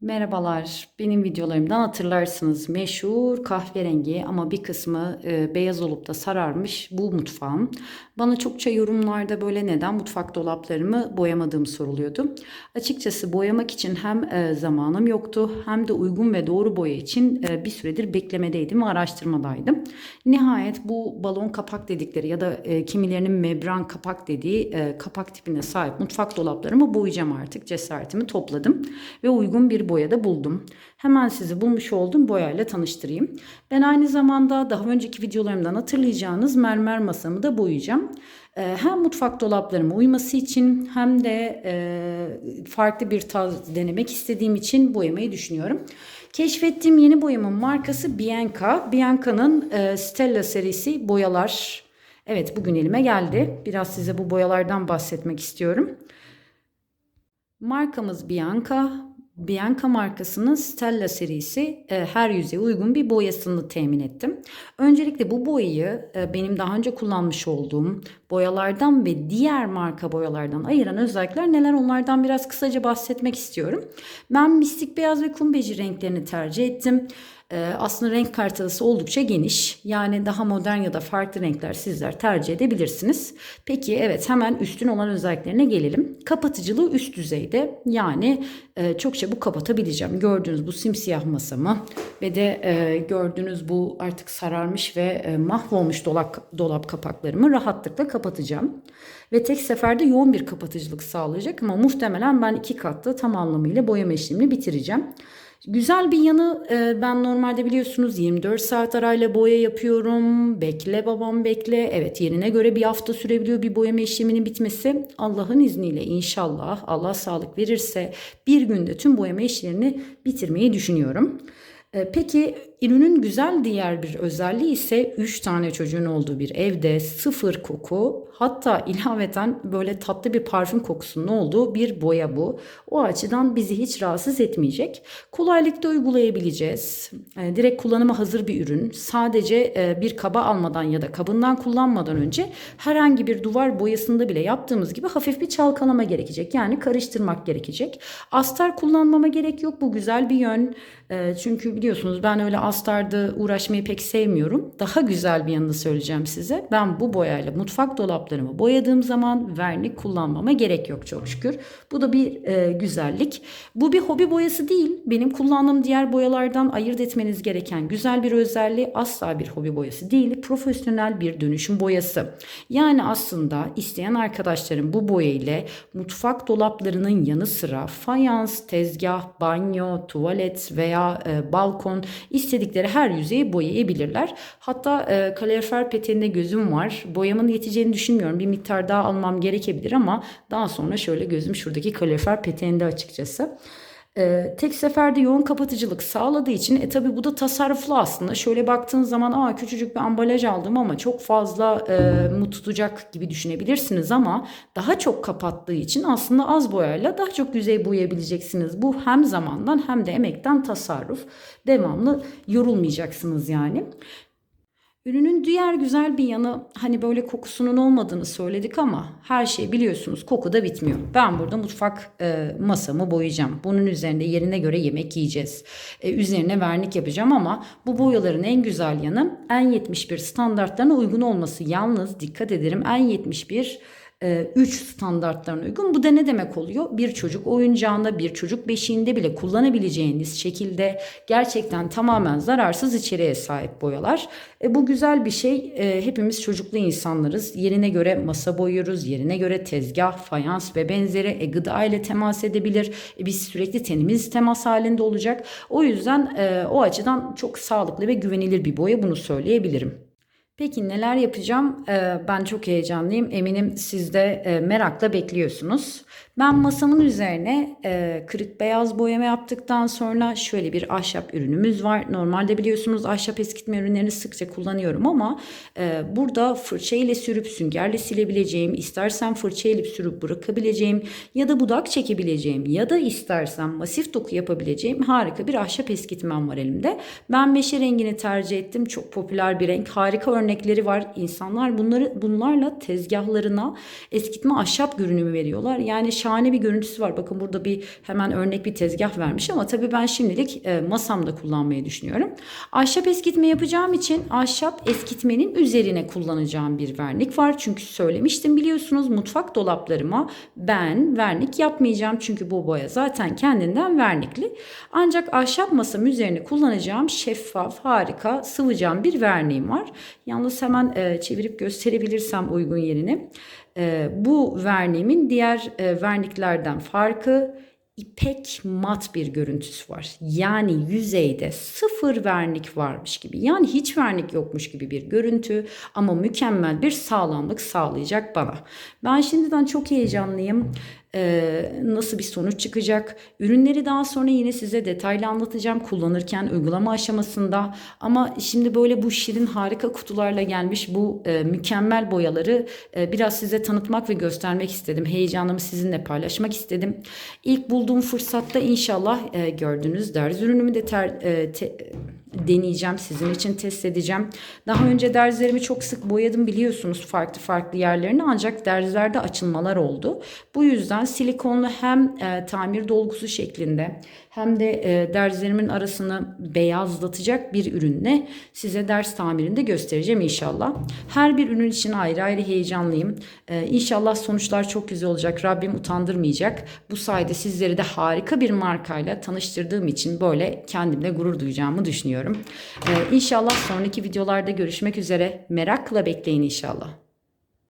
Merhabalar. Benim videolarımdan hatırlarsınız. Meşhur kahverengi ama bir kısmı e, beyaz olup da sararmış bu mutfağım. Bana çokça yorumlarda böyle neden mutfak dolaplarımı boyamadığım soruluyordu. Açıkçası boyamak için hem e, zamanım yoktu hem de uygun ve doğru boya için e, bir süredir beklemedeydim ve araştırmadaydım. Nihayet bu balon kapak dedikleri ya da e, kimilerinin membran kapak dediği e, kapak tipine sahip mutfak dolaplarımı boyayacağım artık. Cesaretimi topladım ve uygun bir boyada buldum. Hemen sizi bulmuş olduğum boyayla tanıştırayım. Ben aynı zamanda daha önceki videolarımdan hatırlayacağınız mermer masamı da boyayacağım. Ee, Hem mutfak dolaplarıma uyması için hem de e, farklı bir tarz denemek istediğim için boyamayı düşünüyorum. Keşfettiğim yeni boyamın markası Bianca. Bianca'nın e, Stella serisi boyalar. Evet bugün elime geldi. Biraz size bu boyalardan bahsetmek istiyorum. Markamız Bianca. Bianca markasının Stella serisi e, her yüzeye uygun bir boyasını temin ettim. Öncelikle bu boyayı e, benim daha önce kullanmış olduğum boyalardan ve diğer marka boyalardan ayıran özellikler neler onlardan biraz kısaca bahsetmek istiyorum. Ben mistik beyaz ve kum beji renklerini tercih ettim. Ee, aslında renk kartası oldukça geniş. Yani daha modern ya da farklı renkler sizler tercih edebilirsiniz. Peki evet hemen üstün olan özelliklerine gelelim. Kapatıcılığı üst düzeyde. Yani e, çok çabuk kapatabileceğim. Gördüğünüz bu simsiyah masamı ve de e, gördüğünüz bu artık sararmış ve e, mahvolmuş dolap, dolap kapaklarımı rahatlıkla kapatacağım. Ve tek seferde yoğun bir kapatıcılık sağlayacak ama muhtemelen ben iki katlı tam anlamıyla boyama işlemini bitireceğim. Güzel bir yanı e, ben normalde biliyorsunuz 24 saat arayla boya yapıyorum. Bekle babam bekle. Evet yerine göre bir hafta sürebiliyor bir boyama işleminin bitmesi. Allah'ın izniyle inşallah Allah sağlık verirse bir günde tüm boyama işlerini bitirmeyi düşünüyorum. E, Peki ürünün güzel diğer bir özelliği ise 3 tane çocuğun olduğu bir evde sıfır koku hatta ilaveten böyle tatlı bir parfüm kokusunun olduğu bir boya bu. O açıdan bizi hiç rahatsız etmeyecek. Kolaylıkla uygulayabileceğiz. E, direkt kullanıma hazır bir ürün. Sadece e, bir kaba almadan ya da kabından kullanmadan önce herhangi bir duvar boyasında bile yaptığımız gibi hafif bir çalkalama gerekecek. Yani karıştırmak gerekecek. Astar kullanmama gerek yok. Bu güzel bir yön. E, çünkü biliyorsunuz ben öyle astarda uğraşmayı pek sevmiyorum. Daha güzel bir yanını söyleyeceğim size. Ben bu boyayla mutfak dolaplarımı boyadığım zaman vernik kullanmama gerek yok çok şükür. Bu da bir e, güzellik. Bu bir hobi boyası değil. Benim kullandığım diğer boyalardan ayırt etmeniz gereken güzel bir özelliği asla bir hobi boyası değil. Profesyonel bir dönüşüm boyası. Yani aslında isteyen arkadaşlarım bu boya ile mutfak dolaplarının yanı sıra fayans, tezgah, banyo, tuvalet veya e, balkon istedikleri her yüzeyi boyayabilirler. Hatta e, kalorifer peteğinde gözüm var. Boyamın yeteceğini düşünmüyorum. Bir miktar daha almam gerekebilir ama daha sonra şöyle gözüm şuradaki kalorifer peteğinde açıkçası. Ee, tek seferde yoğun kapatıcılık sağladığı için e tabi bu da tasarruflu aslında. Şöyle baktığın zaman aa küçücük bir ambalaj aldım ama çok fazla e, tutacak gibi düşünebilirsiniz ama daha çok kapattığı için aslında az boyayla daha çok yüzey boyayabileceksiniz. Bu hem zamandan hem de emekten tasarruf. Devamlı yorulmayacaksınız yani. Ürünün diğer güzel bir yanı hani böyle kokusunun olmadığını söyledik ama her şey biliyorsunuz koku da bitmiyor. Ben burada mutfak e, masamı boyayacağım. Bunun üzerinde yerine göre yemek yiyeceğiz. E, üzerine vernik yapacağım ama bu boyaların en güzel yanı N71 standartlarına uygun olması. Yalnız dikkat ederim N71 3 standartlarına uygun. Bu da ne demek oluyor? Bir çocuk oyuncağında, bir çocuk beşiğinde bile kullanabileceğiniz şekilde gerçekten tamamen zararsız içeriğe sahip boyalar. E, bu güzel bir şey. E, hepimiz çocuklu insanlarız. Yerine göre masa boyuyoruz, yerine göre tezgah, fayans ve benzeri e, gıda ile temas edebilir. E, biz sürekli tenimiz temas halinde olacak. O yüzden e, o açıdan çok sağlıklı ve güvenilir bir boya bunu söyleyebilirim. Peki neler yapacağım? Ee, ben çok heyecanlıyım. Eminim siz de e, merakla bekliyorsunuz. Ben masamın üzerine e, kırık beyaz boyama yaptıktan sonra şöyle bir ahşap ürünümüz var. Normalde biliyorsunuz ahşap eskitme ürünlerini sıkça kullanıyorum ama e, burada fırça ile sürüp süngerle silebileceğim, istersen fırça ile sürüp bırakabileceğim ya da budak çekebileceğim ya da istersen masif doku yapabileceğim harika bir ahşap eskitmem var elimde. Ben meşe rengini tercih ettim. Çok popüler bir renk. Harika örnek örnekleri var. İnsanlar bunları bunlarla tezgahlarına eskitme ahşap görünümü veriyorlar. Yani şahane bir görüntüsü var. Bakın burada bir hemen örnek bir tezgah vermiş ama tabii ben şimdilik e, masamda kullanmayı düşünüyorum. Ahşap eskitme yapacağım için ahşap eskitmenin üzerine kullanacağım bir vernik var. Çünkü söylemiştim biliyorsunuz mutfak dolaplarıma ben vernik yapmayacağım. Çünkü bu boya zaten kendinden vernikli. Ancak ahşap masam üzerine kullanacağım şeffaf, harika, sıvı bir verniğim var. Yalnız hemen e, çevirip gösterebilirsem uygun yerini. E, bu verniğimin diğer e, verniklerden farkı ipek mat bir görüntüsü var. Yani yüzeyde sıfır vernik varmış gibi. Yani hiç vernik yokmuş gibi bir görüntü ama mükemmel bir sağlamlık sağlayacak bana. Ben şimdiden çok heyecanlıyım. Ee, nasıl bir sonuç çıkacak? Ürünleri daha sonra yine size detaylı anlatacağım kullanırken uygulama aşamasında. Ama şimdi böyle bu şirin harika kutularla gelmiş bu e, mükemmel boyaları e, biraz size tanıtmak ve göstermek istedim. Heyecanımı sizinle paylaşmak istedim. İlk bulduğum fırsatta inşallah e, gördüğünüz derz ürünümü de ter, te, deneyeceğim. Sizin için test edeceğim. Daha önce derzlerimi çok sık boyadım biliyorsunuz farklı farklı yerlerini ancak derzlerde açılmalar oldu. Bu yüzden silikonlu hem e, tamir dolgusu şeklinde hem de e, derzlerimin arasını beyazlatacak bir ürünle size ders tamirinde göstereceğim inşallah. Her bir ürün için ayrı ayrı heyecanlıyım. E, inşallah sonuçlar çok güzel olacak. Rabbim utandırmayacak. Bu sayede sizleri de harika bir markayla tanıştırdığım için böyle kendimle gurur duyacağımı düşünüyorum. E, inşallah sonraki videolarda görüşmek üzere. Merakla bekleyin inşallah.